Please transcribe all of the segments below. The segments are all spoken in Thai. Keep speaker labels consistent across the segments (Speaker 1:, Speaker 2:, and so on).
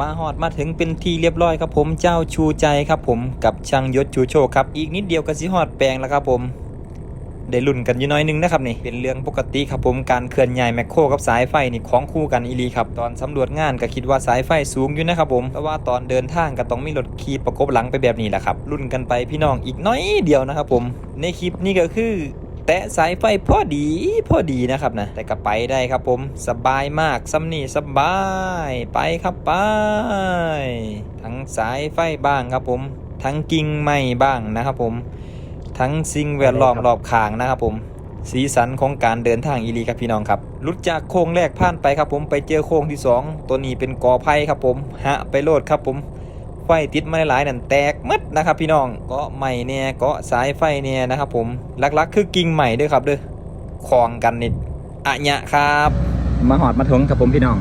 Speaker 1: มาฮอดมาถึงเป็นทีเรียบร้อยครับผมเจ้าชูใจครับผมกับช่างยศชูโชคครับอีกนิดเดียวก็สิฮอดแปลงแล้วครับผมได้ลุ่นกันอยู่น้อยนึงนะครับนี่เป็นเรื่องปกติครับผมการเคลื่อนย้ายแมคโครกับสายไฟนี่ของคู่กันอีลีครับตอนสำรวจงานก็คิดว่าสายไฟสูงอยู่นะครับผมแต่ว่าตอนเดินทางก็ต้องมีรถขี่ประกบหลังไปแบบนี้แหละครับลุ่นกันไปพี่น้องอีกน้อยเดียวนะครับผม ในคลิปนี้ก็คือ แตะสายไฟพอดีพอดีนะครับนะแต่ก็ไปได้ครับผมสบายมากซัมนี่สบายไปครับไป ทั้งสายไฟบ้างครับผม ทั้งกิ่งไม้บ้างนะครับผม ทั้งสิ่งแวดล้อมรอบข้างนะครับผม สีสันของการเดินทางอีหลีครับพี่น้องครับหลุดจากโค้งแรกผ่านไปครับผมไปเจอโค้งที่สองตัวนี้เป็นกอไผ่ครับผมหะไปโลดครับผม ไฟติดมาหลายๆนั่นแตกมัดนะครับพี่น้องเกาะใหม่เนี่ยเกาะสายไฟเนี่ยนะครับผมหลักๆ คือกิ่งใหม่ด้วยครับเด้อคลองกันนิดอะญะครับ มาหอดมาถึงครับผมพี่น้อง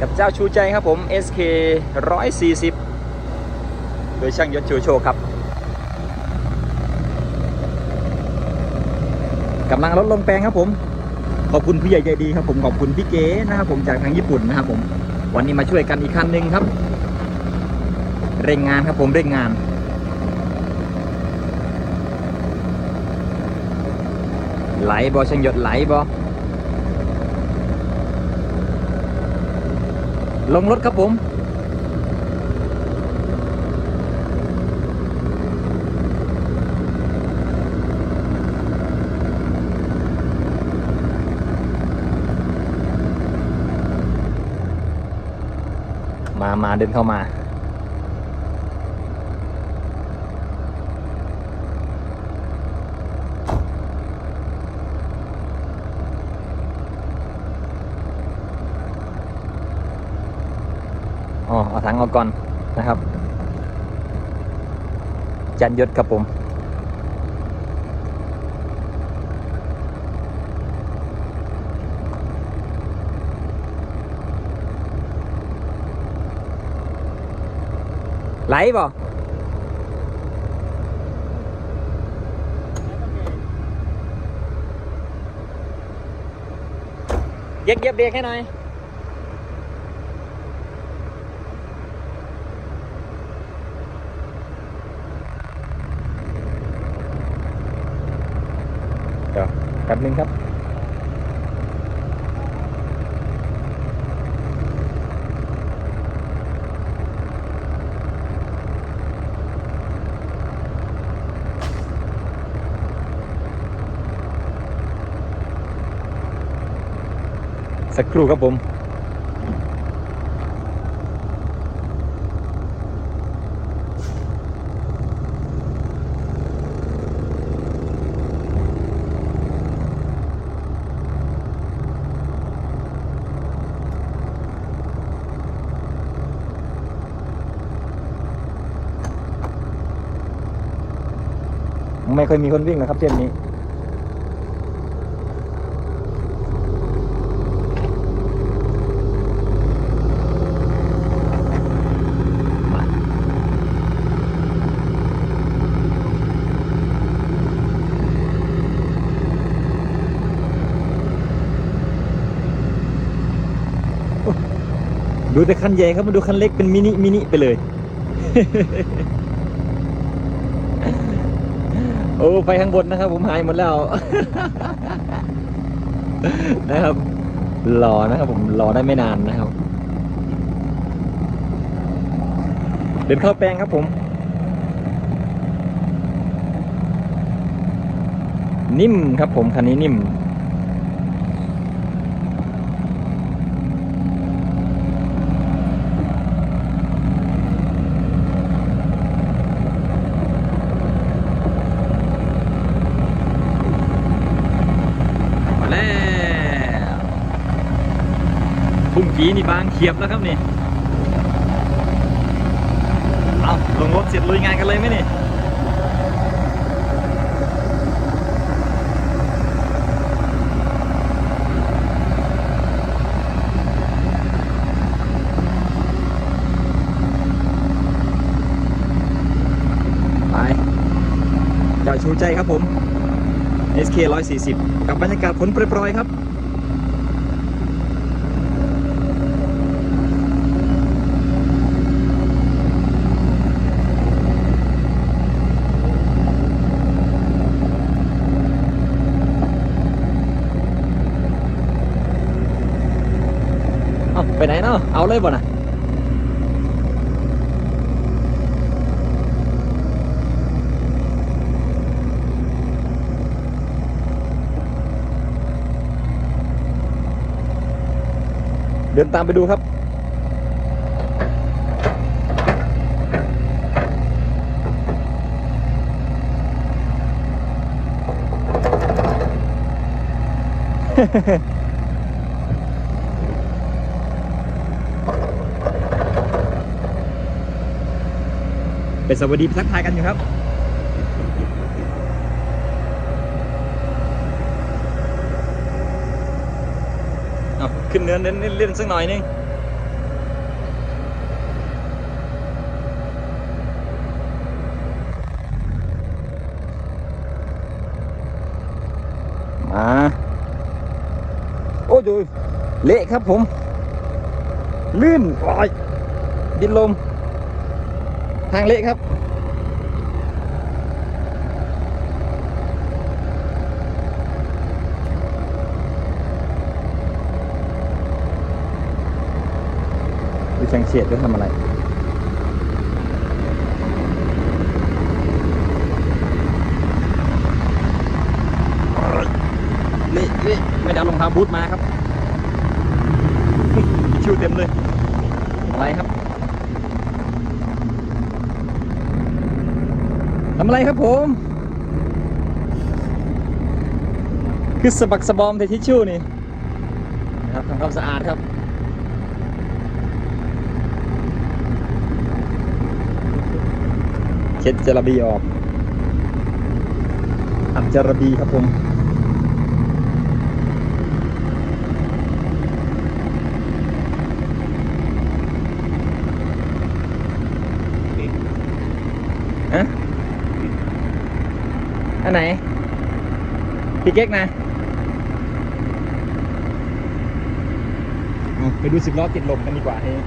Speaker 1: กับเจ้าชูใจครับผม SK 140 โดยช่างยศชูโชคครับกำลังรถลงแปลงครับผม ขอบคุณพี่ใหญ่ใจดีครับผมขอบคุณพี่เก๋นะครับผมจากทางญี่ปุ่นนะครับผมวันนี้มาช่วยกันอีกคันหนึ่งครับ เร่งงานครับผมเร่งงาน ไหลบอช่างหยดไหลบอลงรถครับผมมา มาเดินเข้ามา อ๋อเอาถังออกก่อนนะครับจันยศครับผมไหลบ่เย็บเย็บเบรกให้หน่อย เดี๋ยว แป๊บนึงครับ สักครู่ครับผม ไม่เคยมีคนวิ่งนะครับเส้นนี้ ดูแต่คันใหญ่ครับมาดูคันเล็กเป็นมินิมินิไปเลย โอ้ไฟข้างบนนะครับ ผมหายหมดแล้ว นะครับรอนะครับผมรอได้ไม่นานนะครับ เดินเข้าแปลงครับผม นิ่มครับผมคันนี้นิ่ม มาแล้วพุ่ง กีนี่บางเขียบแล้วครับนี่เอาลงรถเสร็จลุยงานกันเลยไหมนี่ไปจ้าชูใจครับผม SK 140 กับบรรยากาศฝนโปรยๆครับ เนาะเอาเลยบ่นะเดินตามไปดูครับเป็นสวัสดีทักทายกันอยู่ครับเอาขึ้นเนินเล่นเล่นสักหน่อยนึงมาโอ้ยดูเละครับผม ลื่นโอ้ยดินลม ทางเละครับดูช่างเฉียดด้วยทำอะไรเละเละไม่ได้เอารองเท้าบูทมาครับ ชิวเต็มเลย อะไรครับ ทำอะไรครับผม คือสะบักสะบอมแต่ทิชชู่นี่นะครับทำความสะอาดครับเช็ดจระบีออกทำจระบีครับผมฮะ อันไหนพี่เก๊กนะไปดูสิบล้อติดลมกันดีกว่าเฮ้ย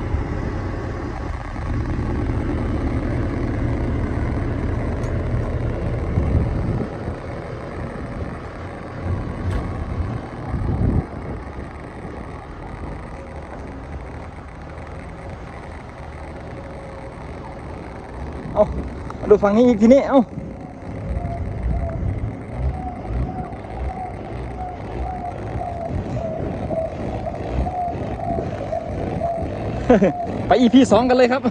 Speaker 1: เอามาดูฝั่งนี้อีกทีนี้ เอ้า ไปอีพีสองกันเลยครับ